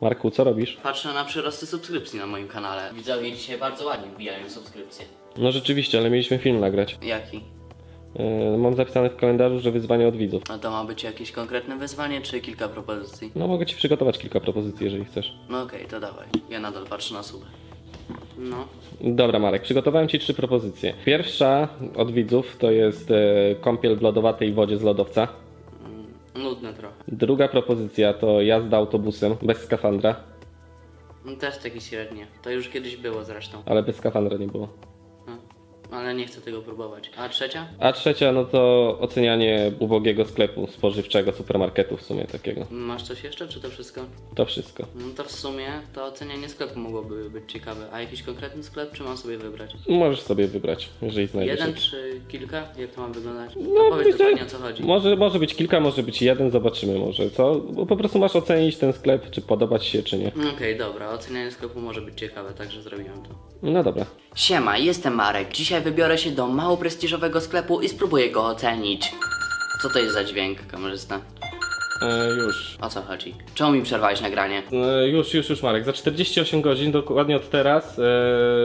Marku, co robisz? Patrzę na przyrosty subskrypcji na moim kanale. Widzowie dzisiaj bardzo ładnie wbijają subskrypcje. No rzeczywiście, ale mieliśmy film nagrać. Jaki? Yy, mam zapisane w kalendarzu, że wyzwanie od widzów. A to ma być jakieś konkretne wyzwanie, czy kilka propozycji? No mogę ci przygotować kilka propozycji, jeżeli chcesz. No okej, to dawaj. Ja nadal patrzę na suby. No. Dobra, Marek, przygotowałem ci trzy propozycje. Pierwsza od widzów to jest e, kąpiel w lodowatej wodzie z lodowca. Trochę. Druga propozycja to jazda autobusem bez skafandra, No, Też takie średnie. To już kiedyś było zresztą. ale bez skafandra nie było. Ale nie chcę tego próbować. A trzecia? A trzecia no to ocenianie ubogiego sklepu spożywczego, supermarketu w sumie takiego. Masz coś jeszcze, czy to wszystko? To wszystko. No to w sumie to ocenianie sklepu mogłoby być ciekawe. A jakiś konkretny sklep, czy mam sobie wybrać? Możesz sobie wybrać, jeżeli znajdziesz. Jeden czy kilka? Jak to ma wyglądać? No, No, powiedz myślę- dokładnie o co chodzi. Może, może być kilka, może być jeden, zobaczymy może, co? Bo po prostu masz ocenić ten sklep, czy podobać się, czy nie. Okej, dobra, ocenianie sklepu może być ciekawe, także zrobiłem to. No dobra. Siema, jestem Marek. Dzisiaj wybiorę się do mało prestiżowego sklepu i spróbuję go ocenić. Co to jest za dźwięk, kamerzysta? E, już. O co chodzi? Czemu mi przerwałeś nagranie? E, już, już, już Marek. Za 48 godzin, dokładnie od teraz, e,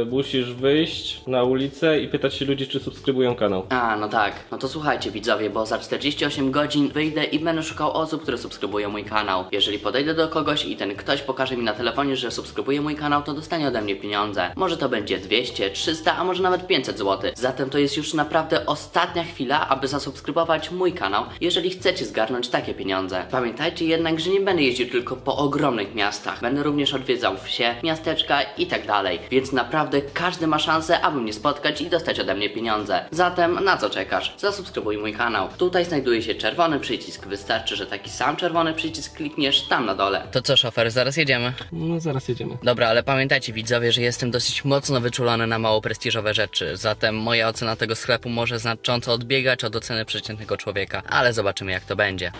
musisz wyjść na ulicę i pytać się ludzi, czy subskrybują kanał. A, no tak. No to słuchajcie widzowie, bo za 48 godzin wyjdę i będę szukał osób, które subskrybują mój kanał. Jeżeli podejdę do kogoś i ten ktoś pokaże mi na telefonie, że subskrybuje mój kanał, to dostanie ode mnie pieniądze. Może to będzie 200, 300, a może nawet 500 zł. Zatem to jest już naprawdę ostatnia chwila, aby zasubskrybować mój kanał, jeżeli chcecie zgarnąć takie pieniądze. Pamiętajcie jednak, że nie będę jeździł tylko po ogromnych miastach. Będę również odwiedzał wsie, miasteczka i tak dalej. Więc naprawdę każdy ma szansę, aby mnie spotkać i dostać ode mnie pieniądze. Zatem na co czekasz? Zasubskrybuj mój kanał. Tutaj znajduje się czerwony przycisk. Wystarczy, że taki sam czerwony przycisk klikniesz tam na dole. To co, szofer, zaraz jedziemy. No zaraz jedziemy. Dobra, ale pamiętajcie widzowie, że jestem dosyć mocno wyczulony na mało prestiżowe rzeczy, zatem moja ocena tego sklepu może znacząco odbiegać od oceny przeciętnego człowieka, ale zobaczymy jak to będzie.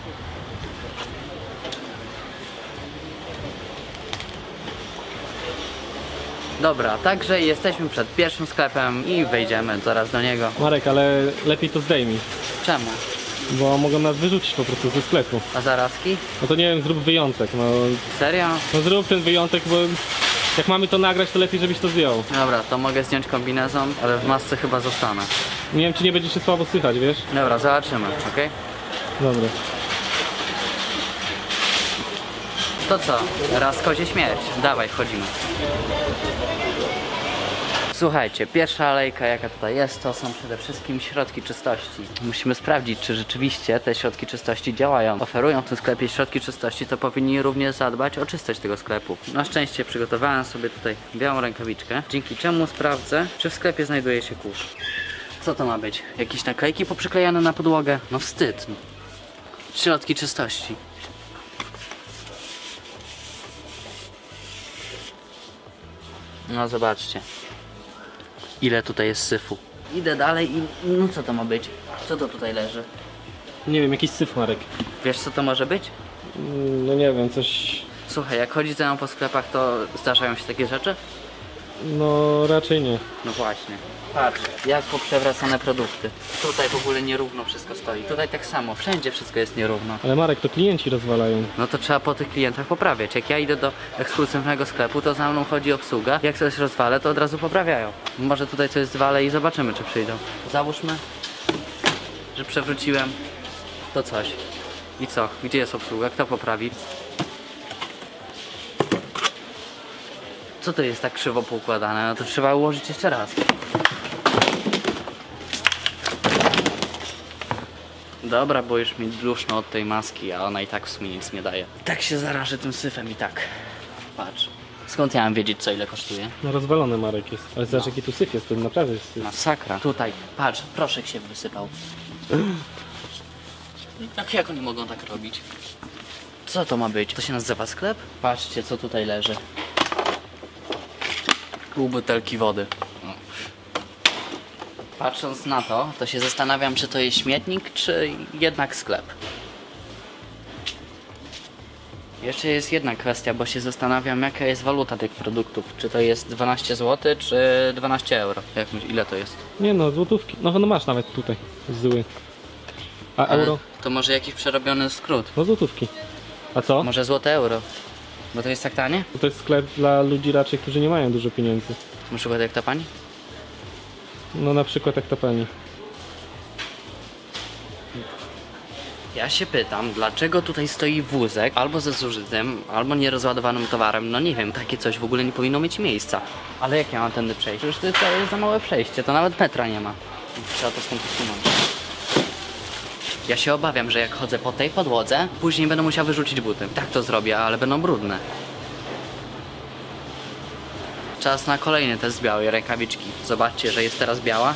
Dobra, także jesteśmy przed pierwszym sklepem i wejdziemy zaraz do niego. Marek, ale lepiej to zdejmij, Czemu? bo mogą nas wyrzucić po prostu ze sklepu. A zarazki? No to nie wiem, zrób wyjątek, no, Serio? no zrób ten wyjątek, bo jak mamy to nagrać, to lepiej, żebyś to zdjął. Dobra, to mogę zdjąć kombinezon, ale w masce chyba zostanę. Nie wiem, czy nie będzie się słabo słychać, wiesz? Dobra, zobaczymy, okej? Dobra. To co? Raz kozie śmierć. Dawaj, wchodzimy. Słuchajcie, pierwsza alejka jaka tutaj jest, to są przede wszystkim środki czystości. Musimy sprawdzić, czy rzeczywiście te środki czystości działają. Oferują w tym sklepie środki czystości, to powinni również zadbać o czystość tego sklepu. Na szczęście przygotowałem sobie tutaj białą rękawiczkę, dzięki czemu sprawdzę, czy w sklepie znajduje się kurz. Co to ma być? Jakieś naklejki poprzyklejane na podłogę? No wstyd. Środki czystości. No zobaczcie. Ile tutaj jest syfu. Idę dalej i no co to ma być? Co to tutaj leży? Nie wiem, jakiś syf, Marek. Wiesz co to może być? No nie wiem, coś... Słuchaj, jak chodzi ze mną po sklepach, to zdarzają się takie rzeczy? No raczej nie. No właśnie. Patrz, jak poprzewracane produkty. Tutaj w ogóle nierówno wszystko stoi. Tutaj tak samo, wszędzie wszystko jest nierówno. Ale Marek, to klienci rozwalają. No to trzeba po tych klientach poprawiać. Jak ja idę do ekskluzywnego sklepu, to za mną chodzi obsługa. Jak coś rozwalę, to od razu poprawiają. Może tutaj coś zwalę i zobaczymy, czy przyjdą. Załóżmy, że przewróciłem to coś. I co? Gdzie jest obsługa? Kto poprawi? Co to jest tak krzywo poukładane? No to trzeba ułożyć jeszcze raz. Dobra, bo już mi duszno od tej maski, a ona i tak w sumie nic nie daje. Tak się zarażę tym syfem i tak. Patrz. Skąd ja mam wiedzieć, co ile kosztuje? No rozwalony Marek jest. Ale zobacz, jaki tu syf jest, to naprawdę jest syf. Masakra. Tutaj, patrz, proszek się wysypał. Jak, jak oni mogą tak robić? Co to ma być? To się nazywa sklep? Patrzcie, co tutaj leży. Pół butelki wody. Patrząc na to, to się zastanawiam, czy to jest śmietnik, czy jednak sklep. Jeszcze jest jedna kwestia, bo się zastanawiam, jaka jest waluta tych produktów. Czy to jest 12 zł, czy 12 euro? Jak myśl, ile to jest? Nie no, złotówki. No, no masz nawet tutaj, zły. A Ale euro? To może jakiś przerobiony skrót. No złotówki. A co? Może złote euro. Bo to jest tak tanie? To jest sklep dla ludzi raczej, którzy nie mają dużo pieniędzy. Na przykład jak ta pani? No na przykład jak ta pani. Ja się pytam, dlaczego tutaj stoi wózek albo ze zużytym, albo nierozładowanym towarem. No nie wiem, takie coś w ogóle nie powinno mieć miejsca. Ale jak ja mam tędy przejść? Przecież to jest, to jest za małe przejście, to nawet metra nie ma. Trzeba to stąd usunąć. Ja się obawiam, że jak chodzę po tej podłodze, później będę musiał wyrzucić buty. Tak to zrobię, ale będą brudne. Czas na kolejny test białej rękawiczki. Zobaczcie, że jest teraz biała.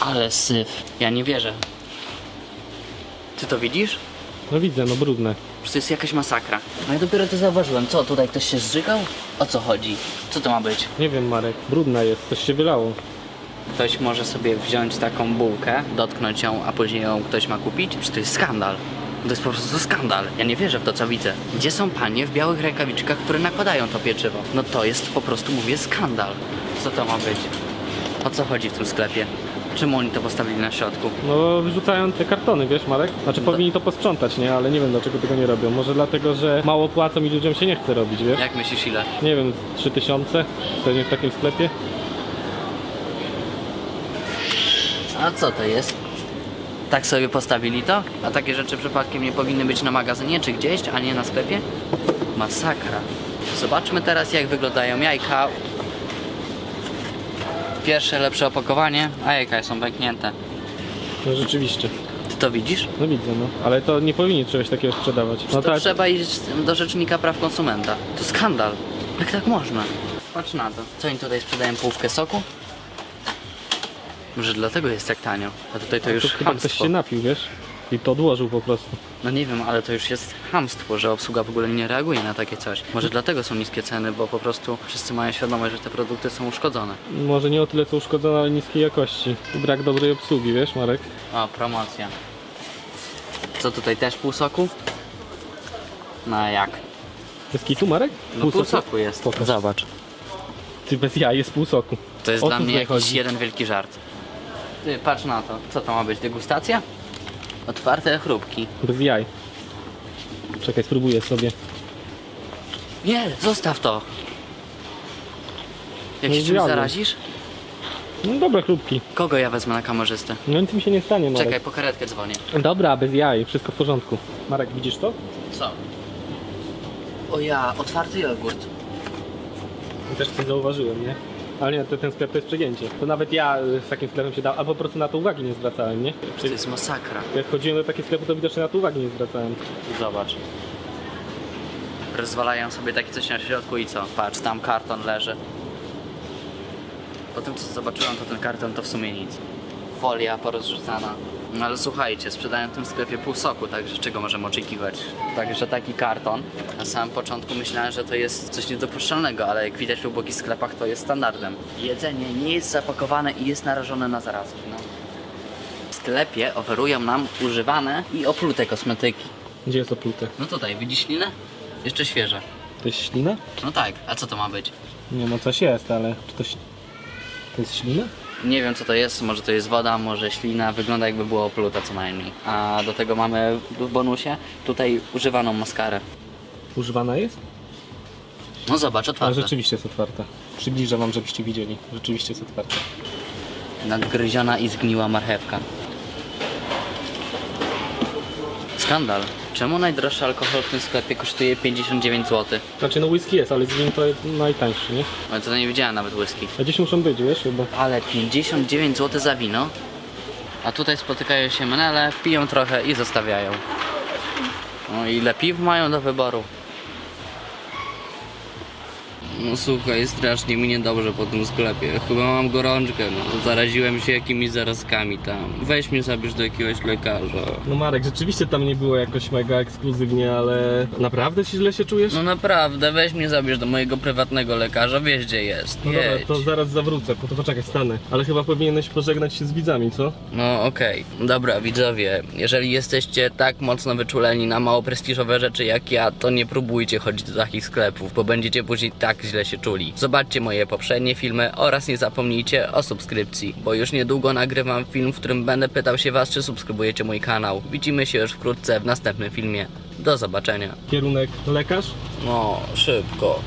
Ale syf. Ja nie wierzę. Ty to widzisz? No widzę, no brudne. Przecież to jest jakaś masakra. No ja dopiero to zauważyłem. Co, tutaj ktoś się zżygał? O co chodzi? Co to ma być? Nie wiem Marek, brudna jest, coś się wylało. Ktoś może sobie wziąć taką bułkę, dotknąć ją, a później ją ktoś ma kupić? Przecież to jest skandal. To jest po prostu skandal. Ja nie wierzę w to, co widzę. Gdzie są panie w białych rękawiczkach, które nakładają to pieczywo? No to jest po prostu, mówię, skandal. Co to ma być? O co chodzi w tym sklepie? Czemu oni to postawili na środku? No wyrzucają te kartony, wiesz Marek? Znaczy powinni to posprzątać, nie? Ale nie wiem dlaczego tego nie robią. Może dlatego, że mało płacą i ludziom się nie chce robić, wiesz? Jak myślisz ile? Nie wiem, 3000 pewnie w takim sklepie. A co to jest? Tak sobie postawili to? A takie rzeczy przypadkiem nie powinny być na magazynie czy gdzieś, a nie na sklepie? Masakra. Zobaczmy teraz jak wyglądają jajka. Pierwsze lepsze opakowanie, a jajka są pęknięte. No rzeczywiście. Ty to widzisz? No widzę, no. Ale to nie powinni czegoś takiego sprzedawać. No to tak, trzeba iść do Rzecznika Praw Konsumenta. To skandal. Jak tak można? Patrz na to. Co oni tutaj sprzedają? Połówkę soku? Może dlatego jest tak tanio. A tutaj to to już chyba ktoś się napił, wiesz? I to odłożył po prostu. No nie wiem, ale to już jest hamstwo, że obsługa w ogóle nie reaguje na takie coś. Może dlatego są niskie ceny, bo po prostu wszyscy mają świadomość, że te produkty są uszkodzone. Może nie o tyle co uszkodzone, ale niskiej jakości. Brak dobrej obsługi, wiesz Marek? O, promocja. Co tutaj też pół soku? No a jak? Bez kitu Marek? No pół soku jest. Pokaż. Zobacz. Ty bez jaj jest pół soku. To jest O dla mnie jakiś chodzi? jeden wielki żart. Ty, patrz na to. Co to ma być? Degustacja? Otwarte chrupki. Bez jaj. Czekaj, spróbuję sobie. Nie, zostaw to! Jak Nie się czymś zjadłem. zarazisz? No dobre chrupki. Kogo ja wezmę na kamerzystę? No nic mi się nie stanie, Marek. Czekaj, po karetkę dzwonię. Dobra, bez jaj, wszystko w porządku. Marek, widzisz to? Co? O ja, otwarty jogurt. Też coś zauważyłem, nie? Ale nie, to, ten sklep to jest przegięcie. To nawet ja y, z takim sklepem się dał, albo po prostu na to uwagi nie zwracałem, nie? To jest masakra. Jak chodziłem do takiego sklepu, to widocznie na to uwagi nie zwracałem. Zobacz. Rozwalają sobie takie coś na środku i co? Patrz, tam karton leży. Po tym co zobaczyłem, to ten karton to w sumie nic. Folia porozrzucana. No ale słuchajcie, sprzedają w tym sklepie pół soku, także czego możemy oczekiwać? Także taki karton. Na samym początku myślałem, że to jest coś niedopuszczalnego, ale jak widać w ubogich sklepach to jest standardem. Jedzenie nie jest zapakowane i jest narażone na zarazki. No. W sklepie oferują nam używane i oplute kosmetyki. Gdzie jest oplute? No tutaj, widzisz ślinę? Jeszcze świeże. To jest ślina? No tak, a co to ma być? Nie, no coś jest, ale czy to... ś- To jest ślina? Nie wiem co to jest, może to jest woda, może ślina, wygląda jakby było opluta co najmniej. A do tego mamy w bonusie tutaj używaną maskarę. Używana jest? No zobacz, A otwarte. rzeczywiście jest otwarta. Przybliżę wam, żebyście widzieli. Rzeczywiście jest otwarta. Nadgryziona i zgniła marchewka. Skandal. Czemu najdroższy alkohol w tym sklepie kosztuje 59 zł? Znaczy no whisky jest, ale z nim to jest najtańszy, nie? Ale to nie widziałem nawet whisky. A gdzieś muszą być, wiesz, chyba. Ale 59 zł za wino. A tutaj spotykają się menele, piją trochę i zostawiają. No ile piw mają do wyboru? No słuchaj, strasznie mi niedobrze po tym sklepie. Chyba mam gorączkę, no. Zaraziłem się jakimiś zarazkami tam. Weź mnie zabierz do jakiegoś lekarza. No Marek, rzeczywiście tam nie było jakoś mega ekskluzywnie, ale naprawdę ci źle się czujesz? No naprawdę, weź mnie zabierz do mojego prywatnego lekarza, wiesz gdzie jest. No dobra, Jedź. to zaraz zawrócę, po to poczekaj, stanę. Ale chyba powinieneś pożegnać się z widzami, co? No okej, dobra widzowie, jeżeli jesteście tak mocno wyczuleni na mało prestiżowe rzeczy jak ja, to nie próbujcie chodzić do takich sklepów, bo będziecie później tak źle się czuli. Zobaczcie moje poprzednie filmy oraz nie zapomnijcie o subskrypcji, bo już niedługo nagrywam film, w którym będę pytał się was, czy subskrybujecie mój kanał. Widzimy się już wkrótce w następnym filmie. Do zobaczenia. Kierunek lekarz? No, szybko.